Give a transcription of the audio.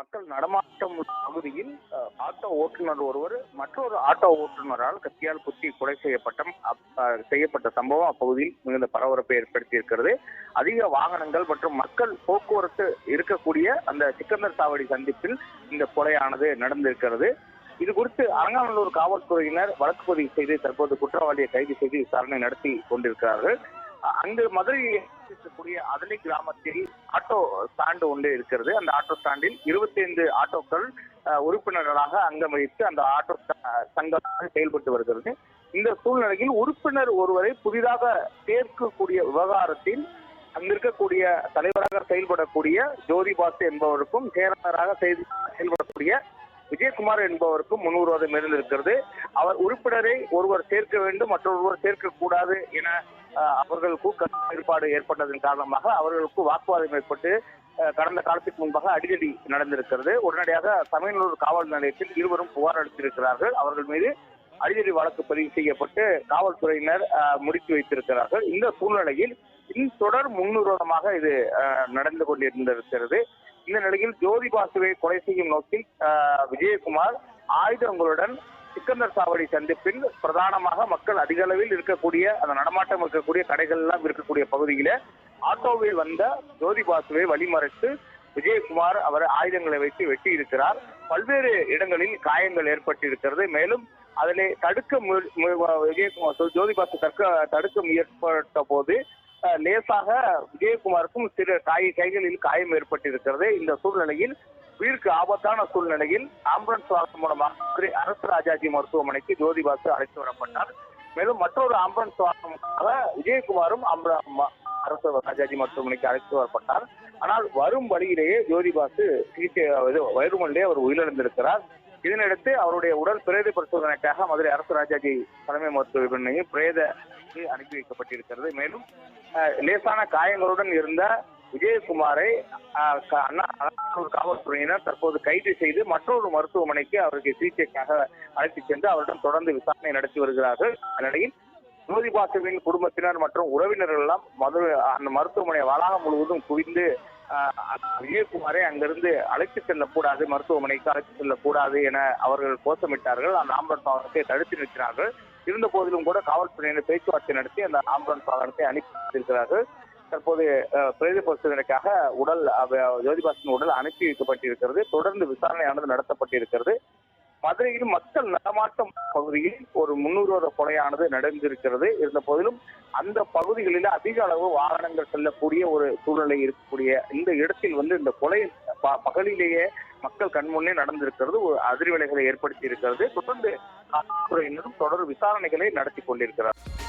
மக்கள் நடமாட்டம் பகுதியில் ஆட்டோ ஓட்டுநர் ஒருவர் மற்றொரு ஆட்டோ ஓட்டுநரால் கத்தியால் குத்தி கொலை செய்யப்பட்ட செய்யப்பட்ட சம்பவம் அப்பகுதியில் மிகுந்த பரபரப்பை ஏற்படுத்தி இருக்கிறது அதிக வாகனங்கள் மற்றும் மக்கள் போக்குவரத்து இருக்கக்கூடிய அந்த சிக்கந்தர் சாவடி சந்திப்பில் இந்த கொலையானது நடந்திருக்கிறது. இது குறித்து அரங்காநல்லூர் காவல்துறையினர் வழக்கு பதிவு செய்து தற்போது குற்றவாளியை கைது செய்து விசாரணை நடத்தி கொண்டிருக்கிறார்கள். அங்கு மதுரையில் இருக்கக்கூடிய அதலை கிராமத்தில் ஆட்டோ ஸ்டாண்டு ஒன்று இருக்கிறது. அந்த ஆட்டோ ஸ்டாண்டில் 25 ஆட்டோக்கள் உறுப்பினர்களாக அங்கம் வைத்து அந்த ஆட்டோ சங்கமாக செயல்பட்டு வருகிறது. இந்த சூழ்நிலையில் உறுப்பினர் ஒருவரை புதிதாக சேர்க்கக்கூடிய விவகாரத்தில் அங்கிருக்கக்கூடிய தலைவராக செயல்படக்கூடிய ஜோதி பாசு என்பவருக்கும் செயலாளராக செயல்- செயல்படக்கூடிய விஜயகுமார் என்பவருக்கும் முன்விரோதம் இருந்திருக்கிறது. அவர் உறுப்பினரை ஒருவர் சேர்க்க வேண்டும் மற்றொருவர் சேர்க்க கூடாது என அஹ், அவர்களுக்கு ஏற்பாடு ஏற்பட்டதன் காரணமாக அவர்களுக்கு வாக்குவாதம் ஏற்பட்டு கடந்த காலத்துக்கு முன்பாக அடிக்கடி நடந்திருக்கிறது. உடனடியாக தமிழ்நூர் காவல் நிலையத்தில் இருவரும் புகார் அளித்திருக்கிறார்கள். அவர்கள் மீது அடிக்கடி வழக்கு பதிவு செய்யப்பட்டு காவல்துறையினர் அஹ், முடித்து வைத்திருக்கிறார்கள். இந்த சூழ்நிலையில் தொடர் முன்னுரோதமாக இது அஹ், நடந்து கொண்டிருந்திருக்கிறது. இந்த நிலையில் ஜோதி பாசுவை கொலை செய்யும் நோக்கில் விஜயகுமார் ஆயுதங்களுடன் சிக்கந்தர் சாவடி சந்திப்பில் பிரதானமாக மக்கள் அதிக அளவில் இருக்கக்கூடிய அந்த நடமாட்டம் இருக்கக்கூடிய கடைகள் எல்லாம் இருக்கக்கூடிய பகுதியில ஆட்டோவில் வந்த ஜோதி பாசுவை வழிமறைத்து விஜயகுமார் அவர் ஆயுதங்களை வைத்து வெட்டி இருக்கிறார் பல்வேறு இடங்களில் காயங்கள் ஏற்பட்டிருக்கிறது. மேலும் அதனை தடுக்க மு- விஜயகுமார் ஜோதி பாசு தடுக்க தடுக்க முயற்பட்ட போது லேசாக விஜயகுமாருக்கும் சிறு காய் கைகளில் காயம் ஏற்பட்டிருக்கிறது இந்த சூழ்நிலையில் உயிருக்கு ஆபத்தான சூழ்நிலையில் ஆம்புலன்ஸ் வாகனம் மூலமாக அரசு ராஜாஜி மருத்துவமனைக்கு ஜோதிபாசு அழைத்து வரப்பட்டார். மேலும் மற்றொரு ஆம்புலன்ஸ் வாகனமாக விஜயகுமாரும் அரசு ராஜாஜி மருத்துவமனைக்கு அழைத்து வரப்பட்டார். ஆனால் வரும் வழியிலேயே ஜோதிபாசு சிகிச்சை வயிறுமல்லே அவர் உயிரிழந்திருக்கிறார். இதனையடுத்து அவருடைய உடல் பிரேத பரிசோதனைக்காக மதுரை அரசு ராஜாஜி தலைமை மருத்துவமனையில் பிரேத அனுப்பி வைக்கப்பட்டிருக்கிறது. மேலும் லேசான காயங்களுடன் இருந்த விஜயகுமாரை அண்ணா காவல்துறையினர் தற்போது கைது செய்து மற்றொரு மருத்துவமனைக்கு அவருக்கு சிகிச்சைக்காக அழைத்துச் சென்று அவரிடம் தொடர்ந்து விசாரணை நடத்தி வருகிறார்கள். அந்நிலையில் ஜோதி பாசுவின் குடும்பத்தினர் மற்றும் உறவினர்கள் எல்லாம் மதுரை அந்த மருத்துவமனை வளாகம் முழுவதும் குவிந்து விஜயகுமாரை அங்கிருந்து அழைத்து செல்லக்கூடாது மருத்துவமனைக்கு அழைத்து செல்லக்கூடாது என அவர்கள் கோஷமிட்டார்கள். அந்த ஆம்புலன்ஸ் வாகனத்தை தடுத்து நிறுத்தினார்கள். இருந்த போதிலும் கூட காவல்துறையினர் பேச்சுவார்த்தை நடத்தி அந்த ஆம்புலன்ஸ் வாகனத்தை அனுப்பி தற்போது பிரேத பரிசோதனைக்காக உடல் ஜோதிபாசன் உடல் அனுப்பி வைக்கப்பட்டிருக்கிறது. தொடர்ந்து விசாரணையானது நடத்தப்பட்டிருக்கிறது. மதுரையில் மக்கள் நடமாட்டம் பகுதியில் ஒரு முன்னூறு கொலையானது நடந்திருக்கிறது. இருந்த போதிலும் அந்த பகுதிகளில் அதிக அளவு வாகனங்கள் செல்லக்கூடிய ஒரு சூழ்நிலை இருக்கக்கூடிய இந்த இடத்தில் வந்து இந்த கொலை பகலிலேயே மக்கள் கண்முன்னே நடந்திருக்கிறது ஒரு அதிர்வலைகளை ஏற்படுத்தி இருக்கிறது. தொடர்ந்து காவல்துறையினரும் தொடர் விசாரணைகளை நடத்தி கொண்டிருக்கிறார்.